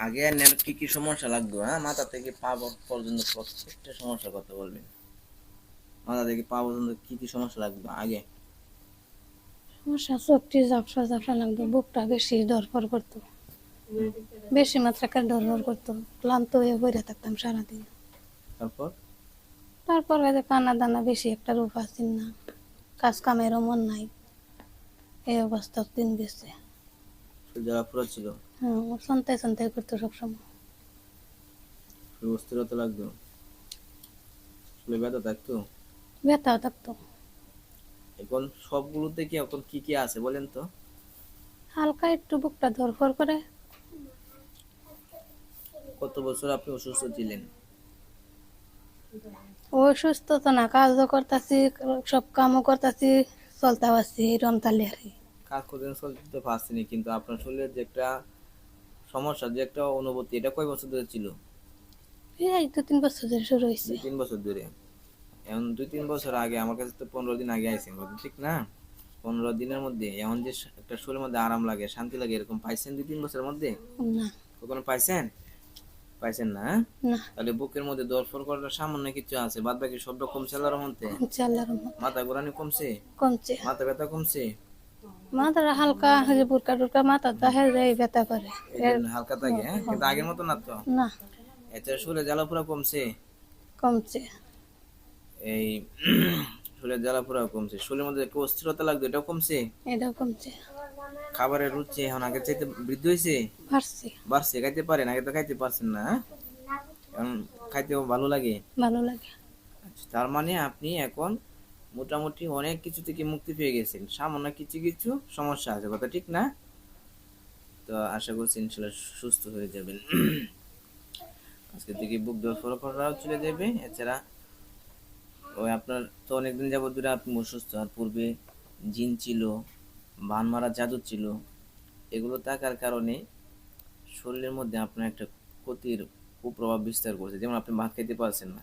আগে আপনার কি কি সমস্যা লাগতো হ্যাঁ? মাথা থেকে পা পর্যন্ত প্রত্যেকটা সমস্যার কথা বলবেন মাথা থেকে পা পর্যন্ত কি কি সমস্যা লাগতো আগে? সমস্যা চোখটি ঝাপসা ঝাপসা লাগতো বুকটা বেশি দরপর করতো। বেশি মাত্রা মাত্রাকার দরপর করতো ক্লান্ত হয়ে বইরে থাকতাম সারাদিন। তারপর? তারপর যে কানা দানা বেশি একটা রূপ আসেন না কাজ কামেরও মন নাই এই অবস্থা দিন গেছে। যারা পুরো ছিল। হ্যাঁ সন্তায় সন্তায় করতো সবসময়। অস্থিরতা লাগতো। শরীরে ব্যথা থাকতো? ব্যথাও থাকতো। এখন সবগুলোতে কি এখন কি কি আছে বলেন তো? হালকা একটু বুকটা ধরফর করে। কত বছর আপনি অসুস্থ ছিলেন? ও সুস্থ তো না কাজও করতেছি সব কামও করতেছি চলতে পারছি রমতালি আর কি। কাজ করতেন চলতে পারছেনি কিন্তু আপনার শরীরের যে একটা সমস্যা যে একটা অনুভূতি এটা কয় বছর ধরে ছিল? এই দু তিন বছর ধরে শুরু হয়েছে। তিন বছর ধরে। এখন দুই তিন বছর আগে আমার কাছে তো পনেরো দিন আগে আইসেন কথা ঠিক না? পনেরো দিনের মধ্যে এখন যে একটা শরীরের মধ্যে আরাম লাগে শান্তি লাগে এরকম পাইছেন দুই তিন বছরের মধ্যে? না। কখনো পাইছেন? পাইছেন না হ্যাঁ? তাহলে বুকের মধ্যে দরফর করাটা সামান্য কিছু আছে বাদ বাকি সব রকম সেলার মধ্যে কমছে আল্লাহর রহমতে। মাথা ঘোরানি কমছে? কমছে। মাথা ব্যথা কমছে? মাথাটা হালকা ওই যে বুরকা টুরকা মাথা দাহে যায় ব্যথা করে। হালকা থাকে হ্যাঁ? কিন্তু আগের মতো না তো? না। এছাড়া শরীরে জ্বালা পুরা কমছে? কমছে। এই শরীরের জ্বালা পুরা কমছে। শরীরের মধ্যে একটু অস্থিরতা লাগতো এটাও কমছে? এটাও কমছে। খাবারের রুচি এখন আগে চাইতে বৃদ্ধি হয়েছে? পারছি বাড়ছে খাইতে পারেন আগে তো খাইতে পারছেন না হ্যাঁ? এখন খাইতেও ভালো লাগে? ভালো লাগে। আচ্ছা, তার মানে আপনি এখন মোটামুটি অনেক কিছু থেকে মুক্তি পেয়ে গেছেন। সামান্য কিছু কিছু সমস্যা আছে, কথা ঠিক না? তো আশা করছি ইনশাল্লাহ সুস্থ হয়ে যাবেন। আজকে থেকে বুক দরফর করাও চলে যাবে এছাড়া ওই আপনার তো অনেকদিন যাবত ধরে আপনি অসুস্থ, আর পূর্বে জিন ছিল, বান মারা জাদু ছিল, এগুলো থাকার কারণে শরীরের মধ্যে আপনার একটা ক্ষতির কুপ্রভাব বিস্তার করছে। যেমন আপনি ভাত খেতে পারছেন না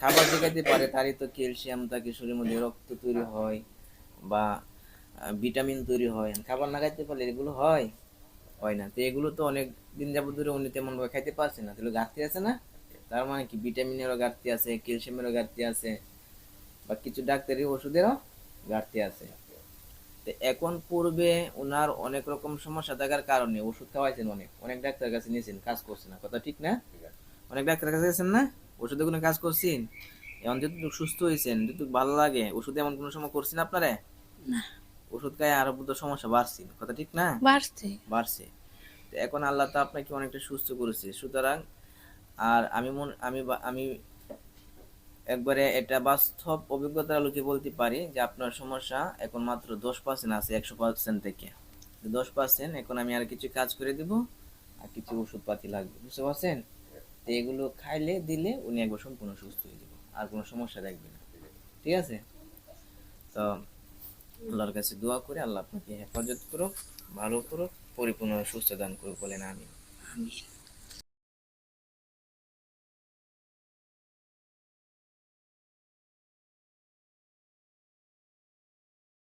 খাবার যে পারে তারই তো ক্যালসিয়াম থাকে শরীরের মধ্যে রক্ত তৈরি হয় বা ভিটামিন তৈরি হয়। খাবার না খাইতে পারলে এগুলো হয় হয় না। তো এগুলো তো অনেক দিন যাবত ধরে উনি তেমন ভাবে খাইতে পারছে না। তাহলে ঘাটতি আছে না? তার মানে কি? ভিটামিনেরও ঘাটতি আছে ক্যালসিয়ামেরও ঘাটতি আছে বা কিছু ডাক্তারি ওষুধেরও ঘাটতি আছে। তো এখন পূর্বে ওনার অনেক রকম সমস্যা থাকার কারণে ওষুধ খাওয়াইছেন অনেক। অনেক ডাক্তার কাছে নিয়েছেন কাজ করছে না। কথা ঠিক না? অনেক ডাক্তারের কাছে গেছেন না? ওষুধে কোনো কাজ করছেন? এখন যতটুকু সুস্থ হয়েছেন যতটুকু ভালো লাগে ওষুধ এমন কোনো সময় করছেন আপনারা? না। ওষুধ খায় আরও বুদ্ধ সমস্যা বাড়ছে কথা ঠিক না? বাড়ছে। বাড়ছে। তো এখন আল্লাহ তো আপনাকে অনেকটা সুস্থ করেছে সুতরাং আর আমি মন আমি আমি একবারে এটা বাস্তব অভিজ্ঞতার আলোকে বলতে পারি যে আপনার সমস্যা এখন মাত্র দশ পার্সেন্ট আছে একশো পার্সেন্ট থেকে। দশ পার্সেন্ট এখন আমি আর কিছু কাজ করে দিব আর কিছু ওষুধপাতি লাগবে। বুঝতে পারছেন? তো এগুলো খাইলে, দিলে উনি একবার সম্পূর্ণ সুস্থ হয়ে যাবে। আর কোনো সমস্যা দেখবে না। ঠিক আছে? তো আল্লাহর কাছে দোয়া করে, আল্লাহ আপনাকে হেফাজত করুক, ভালো করুক, পরিপূর্ণ সুস্থ দান করুক বলেন আমি